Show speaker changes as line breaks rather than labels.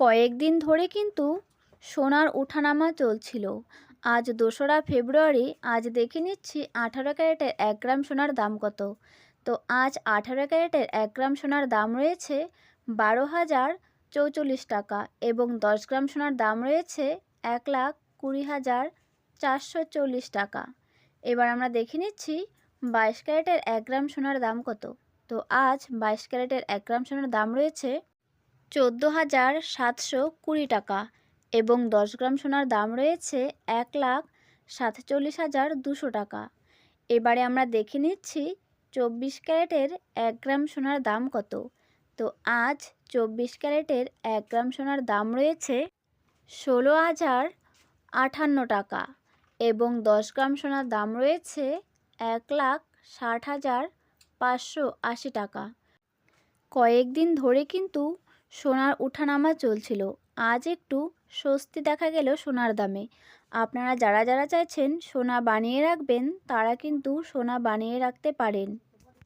কয়েকদিন ধরে কিন্তু সোনার ওঠানামা চলছিল। আজ দোসরা ফেব্রুয়ারি, আজ দেখে নিচ্ছি আঠারো ক্যারেটের এক গ্রাম সোনার দাম কত। তো আজ আঠারো ক্যারেটের এক গ্রাম সোনার দাম রয়েছে বারো হাজার চৌচল্লিশ টাকা এবং দশ গ্রাম সোনার দাম রয়েছে এক লাখ কুড়ি হাজার চারশো চল্লিশ টাকা। এবার আমরা দেখে নিচ্ছি বাইশ ক্যারেটের এক গ্রাম সোনার দাম কত। তো আজ বাইশ ক্যারেটের এক গ্রাম সোনার দাম রয়েছে চোদ্দ হাজার সাতশো কুড়ি টাকা এবং দশ গ্রাম সোনার দাম রয়েছে এক লাখ সাতচল্লিশ হাজার দুশো টাকা। এবারে আমরা দেখে নিচ্ছি চব্বিশ ক্যারেটের এক গ্রাম সোনার দাম কত। তো আজ চব্বিশ ক্যারেটের এক গ্রাম সোনার দাম রয়েছে ষোলো হাজার আটান্ন টাকা এবং দশ গ্রাম সোনার দাম রয়েছে এক লাখ ষাট হাজার পাঁচশো আশি টাকা। কয়েকদিন ধরে কিন্তু সোনার ওঠানামা চলছিল। আজ একটু স্বস্তি দেখা গেল সোনার দামে। আপনারা যারা যারা চাইছেন সোনা বানিয়ে রাখবেন, তারা কিন্তু সোনা বানিয়ে রাখতে পারেন।